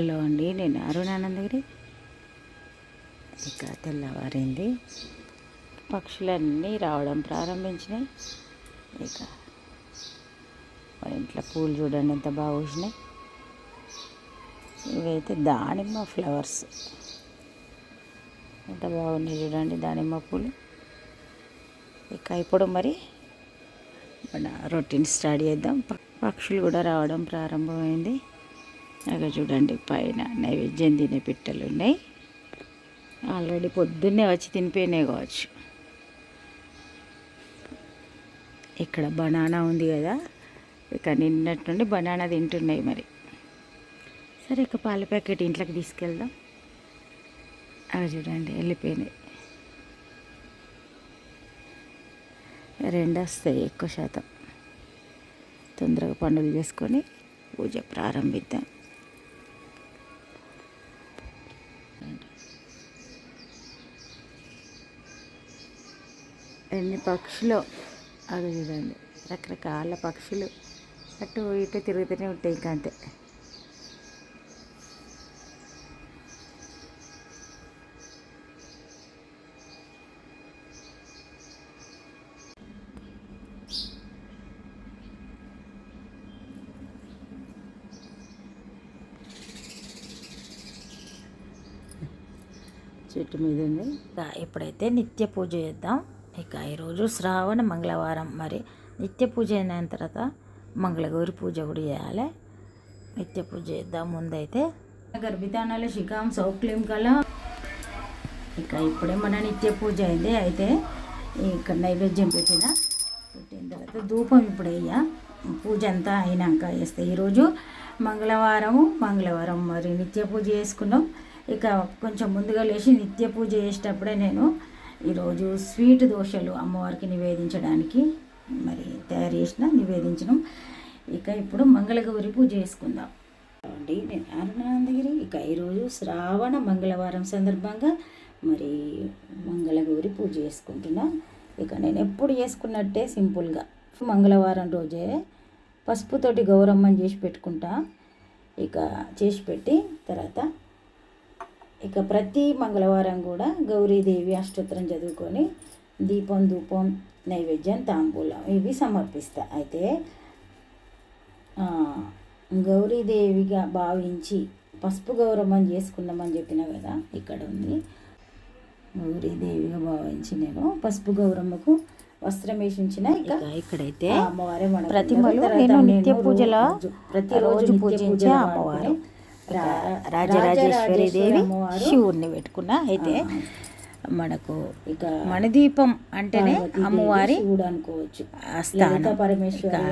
Hello అండి నేను అరుణానందగిరి ఇక తెల్లవారింది. పక్షులన్నీ రావడం ప్రారంభించినాయి. ఇక మన ఇంట్లో పూలు చూడండి ఎంత బాగా వచ్చినాయి ఇవైతే దానిమ్మ ఫ్లవర్స్. ఎంత బాగున్నాయి చూడండి దానిమ్మ పూలు. ఇక ఇప్పుడు మరి మన రొటీన్ స్టార్ట్ చేద్దాం. పక్షులు కూడా రావడం ప్రారంభమైంది. అక్కడ చూడండి పైన నైవేద్యం తినే పిట్టలు ఉన్నాయి ఆల్రెడీ పొద్దున్నే వచ్చి తినిపోయినాయి కావచ్చు. ఇక్కడ బనానా ఉంది కదా ఇక నిన్నటి నుండి బనానా తింటున్నాయి మరి. సరే ఇక పాల ప్యాకెట్ ఇంట్లోకి తీసుకెళ్దాం. అవి చూడండి వెళ్ళిపోయినాయి. రెండు వస్తాయి ఎక్కువ శాతం. తొందరగా పనులు చేసుకొని పూజ ప్రారంభిద్దాం. ఎన్ని పక్షులు అది చూడండి. రకరకాల పక్షులు. అటు ఇటు తిరుగుతూనే ఉంటాయి ఇంకా అంతే. చెట్టు మీద ఉంది. ఎప్పుడైతే ఇప్పుడైతే నిత్య పూజ చేద్దాం ఇక ఈరోజు శ్రావణ మంగళవారం. మరి నిత్య పూజ అయిన తర్వాత మంగళగౌరి పూజ కూడా చేయాలి. నిత్య పూజ చేద్దాం ముందైతే. గర్భితానాల శిఖాం సౌక్లిం కల ఇక ఇప్పుడే మన నిత్య పూజ అయింది. అయితే ఇక్కడ నైవేద్యం పెట్టిన. పెట్టిన తర్వాత ధూపం ఇప్పుడు వేయ పూజ అంతా అయినాక వేస్తే ఈరోజు మంగళవారము మంగళవారం మరి నిత్య పూజ చేసుకున్నాం. ఇక కొంచెం ముందుగా లేచి నిత్య పూజ చేసేటప్పుడే నేను ఈరోజు స్వీట్ దోశలు అమ్మవారికి నివేదించడానికి మరి తయారు చేసిన నివేదించడం. ఇక ఇప్పుడు మంగళగౌరి పూజ చేసుకుందాం. అండి నేను అరుణానందగిరి. ఇక ఈరోజు శ్రావణ మంగళవారం సందర్భంగా మరి మంగళగౌరి పూజ చేసుకుంటున్నా. ఇక నేను ఎప్పుడు చేసుకున్నట్టే సింపుల్గా. మంగళవారం రోజే పసుపుతోటి గౌరమ్మని చేసి పెట్టుకుంటా. ఇక చేసి పెట్టి తర్వాత ఇక ప్రతి మంగళవారం కూడా గౌరీదేవి అష్టోత్తరం చదువుకొని దీపం ధూపం నైవేద్యం తాంబూలం ఇవి సమర్పిస్తా. అయితే గౌరీదేవిగా భావించి పసుపు గౌరవం చేసుకున్నామని చెప్పిన కదా ఇక్కడ ఉంది. గౌరీదేవిగా భావించి నేను పసుపు గౌరమ్మకు వస్త్రం వేసించిన ఇక ఇక్కడైతే అమ్మవారే మన ప్రతిమలు నేను నిత్య పూజల ప్రతిరోజు పూజించే అమ్మవారు. రాజరాజేశ్వరి దేవి శివుణ్ణి పెట్టుకున్నా. అయితే మనకు ఇక మణిదీపం అంటేనే అమ్మవారి అనుకోవచ్చు. స్థానం.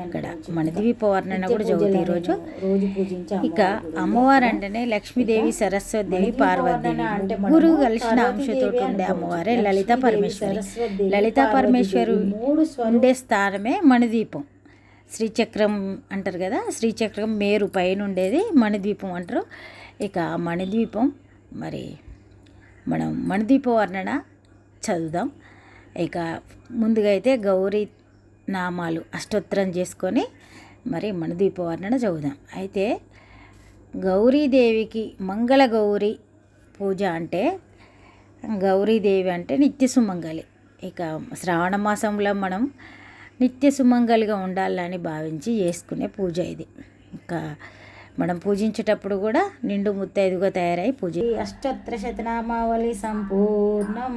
అక్కడ మణిదీప వర్ణన కూడా చదువుతుంది ఈరోజు రోజు. పూజించే ఇక అమ్మవారు అంటేనే లక్ష్మీదేవి సరస్వతి దేవి. పార్వతీదేవి ముగ్గురు కలిసిన అంశతోటి ఉండే అమ్మవారే లలిత పరమేశ్వరి. లలిత పరమేశ్వరు ఉండే స్థానమే మణిదీపం. శ్రీచక్రం అంటారు కదా శ్రీచక్రం మేరు పైన ఉండేది మణిద్వీపం అంటారు. ఇక ఆ మణిద్వీపం మరి మనం మణిద్వీప వర్ణన చదువుదాం. ఇక ముందుగా అయితే గౌరీ నామాలు అష్టోత్తరం చేసుకొని మరి మణిద్వీప వర్ణన చదువుదాం. అయితే గౌరీదేవికి మంగళ గౌరీ పూజ అంటే గౌరీదేవి అంటే నిత్య సుమంగళి ఇక శ్రావణ మాసంలో మనం నిత్య సుమంగలిగా ఉండాలని భావించి చేసుకునే పూజ ఇది. ఇంకా మనం పూజించేటప్పుడు కూడా నిండు ముత్తైదుగా తయారై పూజ. అష్టోత్తర శతనామావళి సంపూర్ణం.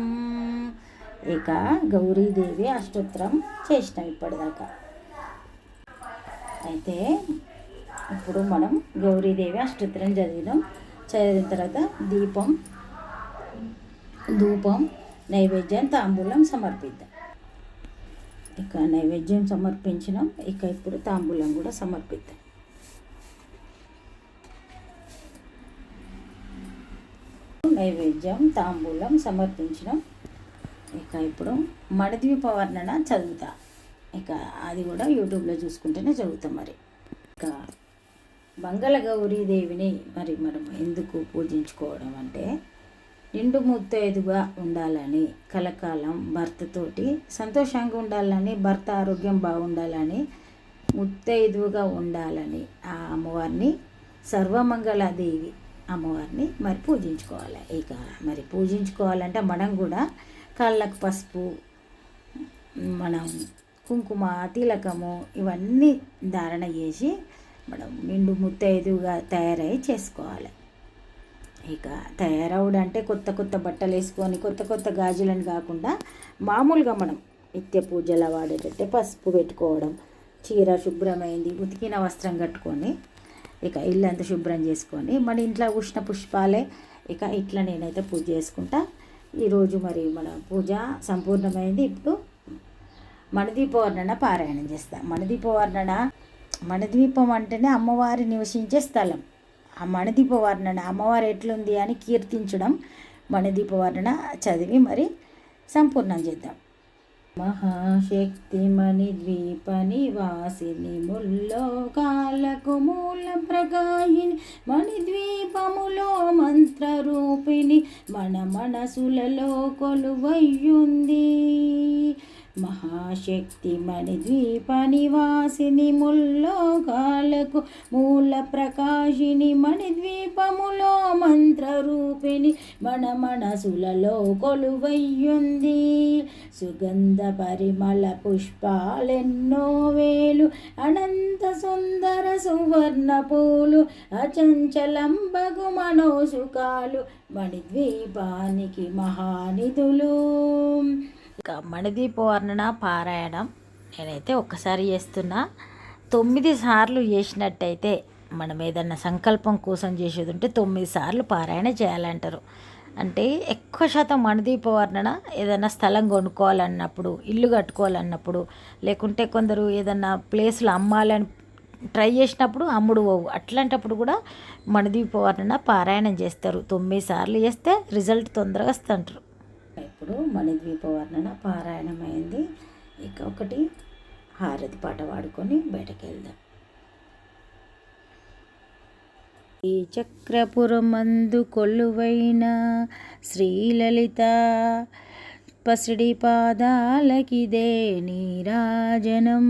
ఇక గౌరీదేవి అష్టోత్తరం చేసినాం ఇప్పటిదాకా. అయితే ఇప్పుడు మనం గౌరీదేవి అష్టోత్తరం చదివినాం. చదివిన తర్వాత దీపం ధూపం నైవేద్యం తాంబూలం సమర్పిద్దాం. ఇక నైవేద్యం సమర్పించినాం. ఇక ఇప్పుడు తాంబూలం కూడా సమర్పిద్దాం. నైవేద్యం తాంబూలం సమర్పించడం ఇక ఇప్పుడు మడద్వీప వర్ణన చదువుతా. ఇక అది కూడా యూట్యూబ్లో చూసుకుంటేనే చదువుతాం మరి. ఇక మంగళగౌరీ దేవిని మరి మనం ఎందుకు పూజించుకోవడం అంటే నిండు ముత్తైదుగా ఉండాలని కలకాలం భర్తతోటి సంతోషంగా ఉండాలని భర్త ఆరోగ్యం బాగుండాలని ముత్తైదువుగా ఉండాలని ఆ అమ్మవారిని సర్వమంగళాదేవి అమ్మవారిని మరి పూజించుకోవాలి. ఇక మరి పూజించుకోవాలంటే మనం కూడా కాళ్ళకు పసుపు మనం కుంకుమ తిలకము ఇవన్నీ ధారణ చేసి మనం నిండు ముత్తైదుగా తయారై చేసుకోవాలి. ఇక తయారవడం అంటే కొత్త కొత్త బట్టలు వేసుకొని కొత్త కొత్త గాజులని కాకుండా మామూలుగా మనం నిత్య పూజలా వాడేటట్టే పసుపు పెట్టుకోవడం చీర శుభ్రమైంది ఉతికిన వస్త్రం కట్టుకొని ఇక ఇల్లంతా శుభ్రం చేసుకొని మన ఇంట్లో ఉష్ణ పుష్పాలే ఇక ఇట్లా నేనైతే పూజ చేసుకుంటా. ఈరోజు మరి మన పూజ సంపూర్ణమైంది. ఇప్పుడు మణిదీపవర్ణన పారాయణం చేస్తా. మణిదీపవర్ణన మణిద్వీపం అంటేనే అమ్మవారి నివసించే స్థలం. ఆ మణిదీపవర్ణన అమ్మవారు ఎట్లుంది అని కీర్తించడం మణిదీపవర్ణన చదివి మరి సంపూర్ణం చేద్దాం. మహాశక్తి మణి ద్వీప నివాసిని ముల్లోకాలకు మూల ప్రగాయిని మణిద్వీపములో మంత్రరూపిణి మన మనసులలో కొలువయ్యుంది. మహాశక్తిమణి మణిద్వీప నివాసిని ముల్లోకాలకు మూల ప్రకాశిని మణిద్వీపములో మంత్రరూపిణి మన మనసులలో కొలువయ్యుంది. సుగంధ పరిమళ పుష్పాలెన్నో వేలు అనంత సుందర సువర్ణ పూలు అచంచలంబగు మనోసుకాలు మణిద్వీపానికి మహానిధులు. ఇక మణిదీపవర్ణన పారాయణం నేనైతే ఒక్కసారి చేస్తున్నా. తొమ్మిది సార్లు చేసినట్టయితే మనం ఏదన్నా సంకల్పం కోసం చేసేది ఉంటే తొమ్మిది సార్లు పారాయణ చేయాలంటారు. అంటే ఎక్కువ శాతం మణిదీప వర్ణన ఏదైనా స్థలం కొనుక్కోవాలన్నప్పుడు ఇల్లు కట్టుకోవాలన్నప్పుడు లేకుంటే కొందరు ఏదన్నా ప్లేస్లు అమ్మాలని ట్రై చేసినప్పుడు అమ్ముడు పోవు. అట్లాంటప్పుడు కూడా మణిదీప వర్ణన పారాయణం చేస్తారు. తొమ్మిది సార్లు చేస్తే రిజల్ట్ తొందరగా వస్తుంటారు. ఇప్పుడు మణిద్వీప వర్ణన పారాయణమైంది. ఇక ఒకటి హారతి పాట పాడుకొని బయటకు వెళ్దాం ఈ చక్రపురమందు కొలువైన శ్రీలలిత పసిడి పాదాలకిదే నీరాజనం.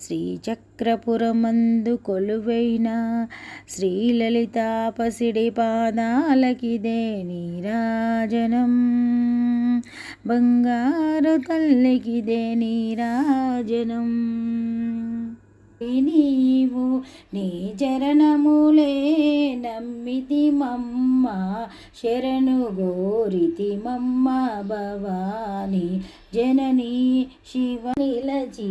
శ్రీచక్రపురమందు కొలువైన శ్రీలలిత పసిడి పాదాలకిదే నీరాజనం. బంగారు తల్లికిదే నీరాజనం. నీవు నీ చరణములే నమ్మితి మమ్మ శరణు గోరితి మమ్మ భవాని జనని శివ నిలచి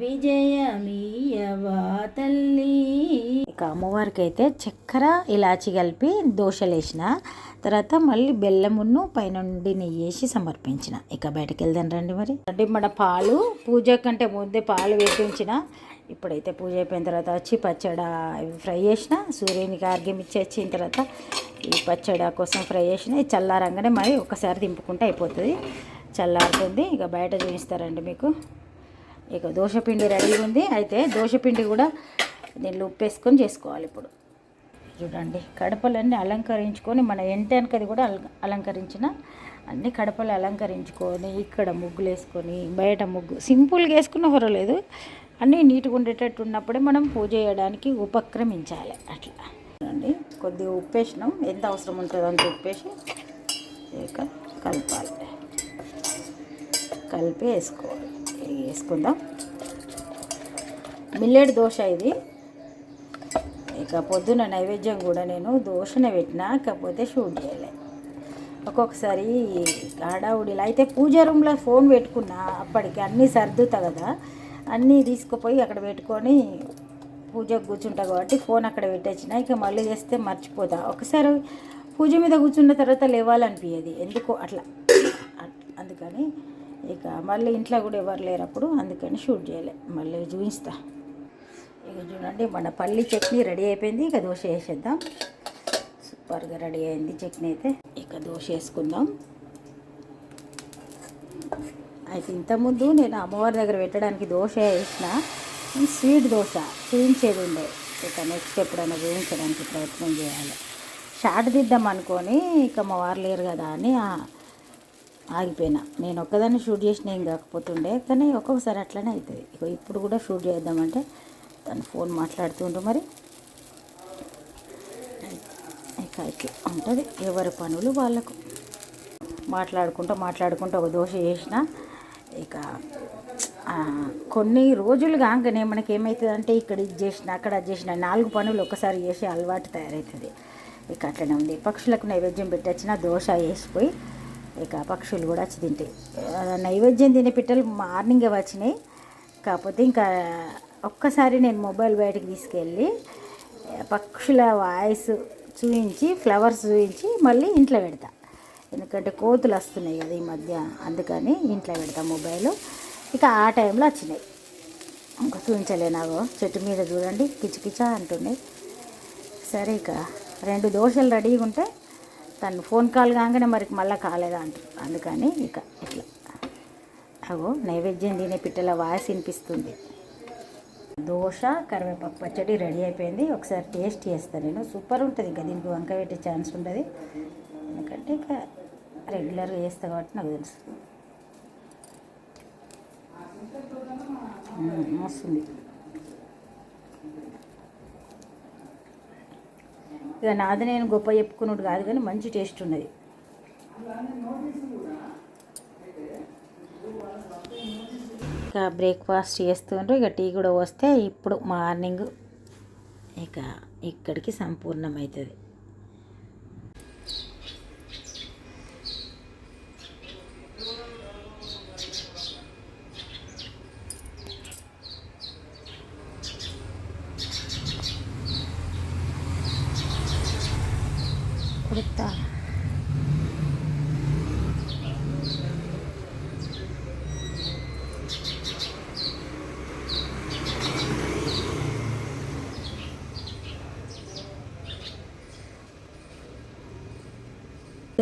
విజయమీయవా తల్లి. ఇక అమ్మవారికి అయితే చక్కెర ఇలాచి కలిపి దోశలేసిన తర్వాత మళ్ళీ బెల్లమును పైనుండి నెయ్యి వేసి సమర్పించిన. ఇక బయటకు వెళ్దాం రండి మరి. అంటే మన పాలు పూజ కంటే ముందే పాలు వేపించిన ఇప్పుడైతే పూజ అయిపోయిన తర్వాత వచ్చి పచ్చడ ఫ్రై చేసిన. సూర్యునికి ఆర్గ్యం ఇచ్చి వచ్చిన తర్వాత ఈ పచ్చడ కోసం ఫ్రై చేసిన. ఈ చల్లారంగానే మరి ఒకసారి దింపుకుంటే అయిపోతుంది. చల్లారుతుంది. ఇక బయట చూపిస్తారండి మీకు. ఇక దోశపిండి రెడీ ఉంది. అయితే దోశపిండి కూడా దీనిలో ఉప్పేసుకొని చేసుకోవాలి ఇప్పుడు. చూడండి కడపలన్నీ అలంకరించుకొని మన ఎంటెనకది కూడా అల అలంకరించిన అన్ని కడపలు అలంకరించుకొని ఇక్కడ ముగ్గులు వేసుకొని బయట ముగ్గు సింపుల్గా వేసుకున్న పర్వాలేదు అన్నీ నీట్గా ఉండేటట్టు ఉన్నప్పుడే మనం పూజ చేయడానికి ఉపక్రమించాలి. అట్లా. చూడండి కొద్దిగా ఉప్పేసినాం. ఎంత అవసరం ఉంటుందో అంత ఉప్పేసి ఇక కలపాలి. కలిపి వేసుకోవాలి వేసుకుందాం. మిల్లెట్ దోశ ఇది. ఇక పొద్దున నైవేద్యం కూడా నేను దోశనే పెట్టినా కాకపోతే షూట్ చేయలే. ఒక్కొక్కసారి హడావుడిలో అయితే పూజ రూమ్లో ఫోన్ పెట్టుకున్నా అప్పటికి అన్నీ సర్దుతా కదా. అన్నీ తీసుకుపోయి అక్కడ పెట్టుకొని పూజకు కూర్చుంటా కాబట్టి ఫోన్ అక్కడ పెట్టేసిన ఇక మళ్ళీ చేస్తే మర్చిపోతా. ఒకసారి పూజ మీద కూర్చున్న తర్వాత లేవాలనిపించేది ఎందుకో అట్లా. అందుకని ఇక మళ్ళీ ఇంట్లో కూడా ఎవరు లేరు అప్పుడు అందుకని షూట్ చేయలే. మళ్ళీ చూపిస్తా. ఇక చూడండి మన పల్లి చట్నీ రెడీ అయిపోయింది. ఇక దోశ వేసేద్దాం. సూపర్గా రెడీ అయింది చట్నీ అయితే. ఇక దోశ వేసుకుందాం. అయితే ఇంతకుముందు నేను అమ్మవారి దగ్గర పెట్టడానికి దోశ వేసిన స్వీట్ దోశ చూపించేది ఉండే. ఇక నెక్స్ట్ ఎప్పుడైనా చూపించడానికి ప్రయత్నం చేయాలి. షార్ట్ దిద్దాం అనుకొని ఇక మా వారు లేరు కదా అని ఆగిపోయినా. నేను ఒక్కదాన్ని షూట్ చేసిన ఏం కాకపోతుండే కానీ ఒక్కొక్కసారి అట్లనే అవుతుంది ఇక ఇప్పుడు కూడా షూట్ చేద్దామంటే తను ఫోన్ మాట్లాడుతుండ్రు మరి. ఇక ఇట్లా ఉంటుంది. ఎవరి పనులు వాళ్ళకు. మాట్లాడుకుంటూ మాట్లాడుకుంటూ ఒక దోశ చేసిన ఇక కొన్ని రోజులు కాగానే మనకి ఏమవుతుంది అంటే ఇక్కడ ఇది చేసిన అక్కడ అది చేసిన నాలుగు పనులు ఒకసారి చేసి అలవాటు తయారవుతుంది ఇక అట్లనే ఉంది. పక్షులకు నైవేద్యం పెట్టొచ్చిన దోశ వేసిపోయి ఇక పక్షులు కూడా వచ్చి తింటాయి. నైవేద్యం తినే పిట్టలు మార్నింగే వచ్చినాయి. కాకపోతే ఇంకా ఒక్కసారి నేను మొబైల్ బయటకు తీసుకెళ్ళి పక్షుల వాయిస్ చూపించి ఫ్లవర్స్ చూపించి మళ్ళీ ఇంట్లో పెడతా. ఎందుకంటే కోతులు వస్తున్నాయి కదా ఈ మధ్య అందుకని ఇంట్లో పెడతా మొబైల్. ఇక ఆ టైంలో వచ్చినాయి. ఇంకా చూపించలే నాకు చెట్టు మీద చూడండి కిచకిచ అంటున్నాయి. సరే ఇక రెండు దోశలు రెడీగా ఉంటే తను ఫోన్ కాల్ కాగానే మరి మళ్ళీ కాలేదా అంటారు అందుకని ఇక ఇట్లా. అగో నైవేద్యం తినే పిట్టల వాయిస్ వినిపిస్తుంది. దోశ కరివేపాకు పచ్చడి రెడీ అయిపోయింది. ఒకసారి టేస్ట్ చేస్తాను నేను. సూపర్ ఉంటుంది ఇంకా దీనికి వంక పెట్టే ఛాన్స్ ఉంటుంది ఎందుకంటే ఇక రెగ్యులర్గా చేస్తా కాబట్టి నాకు తెలుసు. వస్తుంది. ఇక నాది నేను గొప్ప చెప్పుకున్నట్టు కాదు కానీ మంచి టేస్ట్ ఉన్నది. ఇక బ్రేక్ఫాస్ట్ చేస్తుండ్రు ఇక టీ కూడా వస్తే ఇప్పుడు మార్నింగ్ ఇక ఇక్కడికి సంపూర్ణమవుతుంది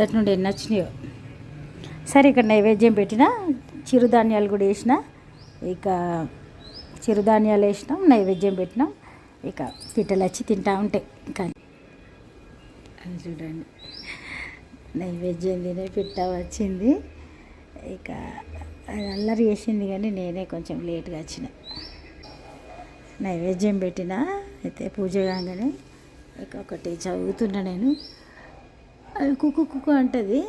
దాటి నుండి ఎన్ని వచ్చినాయో. సరే ఇక్కడ నైవేద్యం పెట్టిన చిరుధాన్యాలు కూడా వేసిన ఇక చిరుధాన్యాలు వేసినాం నైవేద్యం పెట్టినాం ఇక పిట్టలు వచ్చి తింటా ఉంటాయి. కానీ చూడండి. నైవేద్యం తినే పిట్ట వచ్చింది. ఇక అది అల్లరి చేసింది కానీ నేనే కొంచెం లేట్గా వచ్చిన. నైవేద్యం పెట్టిన అయితే పూజ కాగానే ఇక ఒకటి చదువుతున్నా నేను. అది కుక్కు కుక్కు అంటుంది.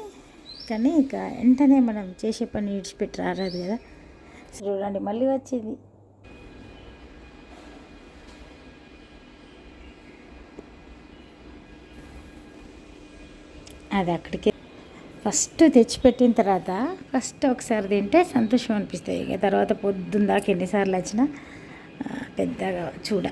కానీ ఇక వెంటనే మనం చేసే పని విడిచిపెట్టి రారాదు కదా. చూడండి మళ్ళీ వచ్చింది. అది అక్కడికి. ఫస్ట్ తెచ్చిపెట్టిన తర్వాత ఫస్ట్ ఒకసారి తింటే సంతోషం అనిపిస్తుంది. ఇక తర్వాత పొద్దున్న దాకా ఎన్నిసార్లు వచ్చినా పెద్దగా చూడ.